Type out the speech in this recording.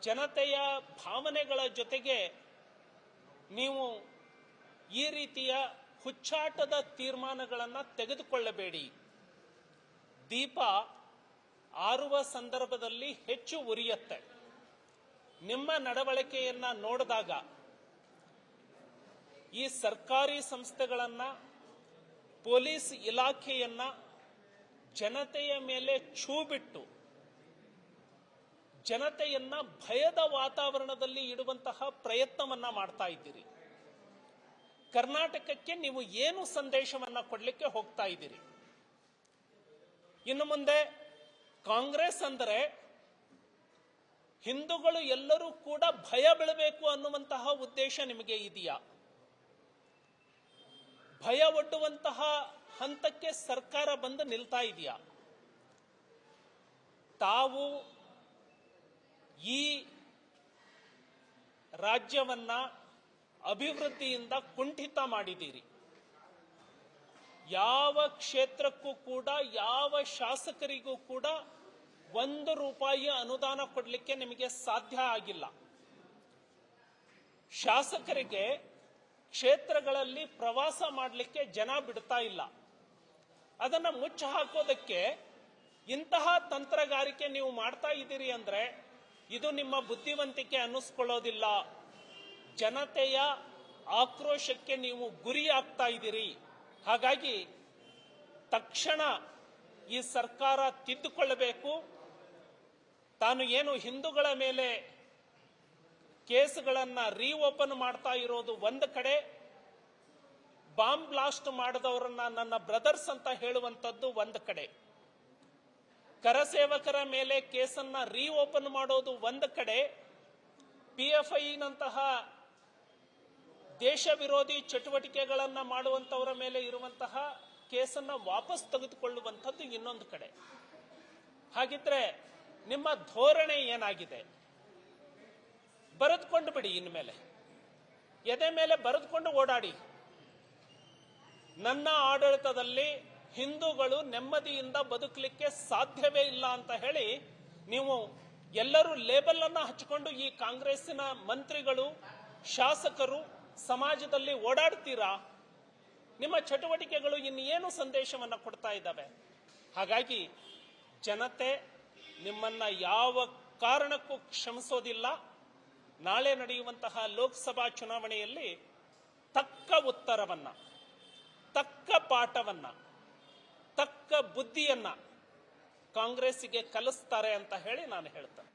ಜನತೆಯ ಭಾವನೆಗಳ ಜೊತೆಗೆ ನೀವು ಈ ರೀತಿಯ ಹುಚ್ಚಾಟದ ತೀರ್ಮಾನಗಳನ್ನು ತೆಗೆದುಕೊಳ್ಳಬೇಡಿ. ದೀಪ ಆರುವ ಸಂದರ್ಭದಲ್ಲಿ ಹೆಚ್ಚು ಉರಿಯತ್ತೆ. ನಿಮ್ಮ ನಡವಳಿಕೆಯನ್ನ ನೋಡಿದಾಗ ಈ ಸರ್ಕಾರಿ ಸಂಸ್ಥೆಗಳನ್ನ, ಪೊಲೀಸ್ ಇಲಾಖೆಯನ್ನ ಜನತೆಯ ಮೇಲೆ ಛೂ ಬಿಟ್ಟು ಜನತೆಯನ್ನ ಭಯದ ವಾತಾವರಣದಲ್ಲಿ ಇಡುವಂತಹ ಪ್ರಯತ್ನವನ್ನ ಮಾಡ್ತಾ ಇದ್ದೀರಿ. ಕರ್ನಾಟಕಕ್ಕೆ ನೀವು ಏನು ಸಂದೇಶವನ್ನ ಕೊಡಲಿಕ್ಕೆ ಹೋಗ್ತಾ ಇದ್ದೀರಿ? ಇನ್ನು ಮುಂದೆ ಕಾಂಗ್ರೆಸ್ ಅಂದರೆ ಹಿಂದೂಗಳು ಎಲ್ಲರೂ ಕೂಡ ಭಯ ಬೀಳಬೇಕು ಅನ್ನುವಂತಹ ಉದ್ದೇಶ ನಿಮಗೆ ಇದೆಯಾ? ಭಯ ಒಡ್ಡುವಂತಹ ಹಂತಕ್ಕೆ ಸರ್ಕಾರ ಬಂದು ನಿಲ್ತಾ ಇದೆಯಾ? ತಾವು ಈ ರಾಜ್ಯವನ್ನ ಅಭಿವೃದ್ಧಿಯಿಂದ ಕುಂಠಿತ ಮಾಡಿದ್ದೀರಿ. ಯಾವ ಕ್ಷೇತ್ರಕ್ಕೂ ಕೂಡ, ಯಾವ ಶಾಸಕರಿಗೂ ಕೂಡ ಒಂದು ರೂಪಾಯಿ ಅನುದಾನ ಕೊಡಲಿಕ್ಕೆ ನಿಮಗೆ ಸಾಧ್ಯ ಆಗಿಲ್ಲ. ಶಾಸಕರಿಗೆ ಕ್ಷೇತ್ರಗಳಲ್ಲಿ ಪ್ರವಾಸ ಮಾಡಲಿಕ್ಕೆ ಜನ ಬಿಡ್ತಾ ಇಲ್ಲ. ಅದನ್ನ ಮುಚ್ಚ ಹಾಕೋದಕ್ಕೆ ಇಂತಹ ತಂತ್ರಗಾರಿಕೆ ನೀವು ಮಾಡ್ತಾ ಇದ್ದೀರಿ ಅಂದ್ರೆ ಇದು ನಿಮ್ಮ ಬುದ್ಧಿವಂತಿಕೆ ಅನ್ನಿಸ್ಕೊಳ್ಳೋದಿಲ್ಲ. ಜನತೆಯ ಆಕ್ರೋಶಕ್ಕೆ ನೀವು ಗುರಿ ಆಗ್ತಾ ಇದ್ದೀರಿ. ಹಾಗಾಗಿ ತಕ್ಷಣ ಈ ಸರ್ಕಾರ ತಿದ್ದುಕೊಳ್ಳಬೇಕು. ತಾನು ಏನು ಹಿಂದೂಗಳ ಮೇಲೆ ಕೇಸ್ಗಳನ್ನ ರೀಓಪನ್ ಮಾಡ್ತಾ ಇರೋದು ಒಂದು ಕಡೆ, ಬಾಂಬ್ ಬ್ಲಾಸ್ಟ್ ಮಾಡಿದವರನ್ನ ನನ್ನ ಬ್ರದರ್ಸ್ ಅಂತ ಹೇಳುವಂತದ್ದು ಒಂದು ಕಡೆ. ಕರಸೇವಕರ ಮೇಲೆ ಕೇಸನ್ನ ರೀಓಪನ್ ಮಾಡೋದು ಒಂದು ಕಡೆ ಪಿ ಎಫ್ ಐನಂತಹ ದೇಶ ವಿರೋಧಿ ಚಟುವಟಿಕೆಗಳನ್ನ ಮಾಡುವಂತವರ ಮೇಲೆ ಇರುವಂತಹ ಕೇಸನ್ನ ವಾಪಸ್ ತೆಗೆದುಕೊಳ್ಳುವಂಥದ್ದು ಇನ್ನೊಂದು ಕಡೆ. ಹಾಗಿದ್ರೆ ನಿಮ್ಮ ಧೋರಣೆ ಏನಾಗಿದೆ? ಬರೆದುಕೊಂಡು ಬಿಡಿ ಇನ್ಮೇಲೆ. ಎದೆ ಮೇಲೆ ಬರೆದುಕೊಂಡು ಓಡಾಡಿ. ನನ್ನ ಆಡಳಿತದಲ್ಲಿ ಹಿಂದೂಗಳು ನೆಮ್ಮದಿಯಿಂದ ಬದುಕಲಿಕ್ಕೆ ಸಾಧ್ಯವೇ ಇಲ್ಲ ಅಂತ ಹೇಳಿ ನೀವು ಎಲ್ಲರೂ ಲೇಬಲ್ ಅನ್ನ ಹಚ್ಚಿಕೊಂಡು ಈ ಕಾಂಗ್ರೆಸ್ಸಿನ ಮಂತ್ರಿಗಳು, ಶಾಸಕರು ಸಮಾಜದಲ್ಲಿ ಓಡಾಡ್ತೀರಾ? ನಿಮ್ಮ ಚಟುವಟಿಕೆಗಳು ಇನ್ನೇನು ಸಂದೇಶವನ್ನ ಕೊಡ್ತಾ ಇದ್ದಾವೆ? ಹಾಗಾಗಿ ಜನತೆ ನಿಮ್ಮನ್ನ ಯಾವ ಕಾರಣಕ್ಕೂ ಕ್ಷಮಿಸೋದಿಲ್ಲ. ನಾಳೆ ನಡೆಯುವಂತಹ ಲೋಕಸಭಾ ಚುನಾವಣೆಯಲ್ಲಿ ತಕ್ಕ ಉತ್ತರವನ್ನ, ತಕ್ಕ ಪಾಠವನ್ನ ತಕ್ಕ ಬುದ್ಧಿಯನ್ನ ಕಾಂಗ್ರೆಸ್ಸಿಗೆ ಕಲಿಸ್ತಾರೆ ಅಂತ ಹೇಳಿ ನಾನು ಹೇಳ್ತೇನೆ.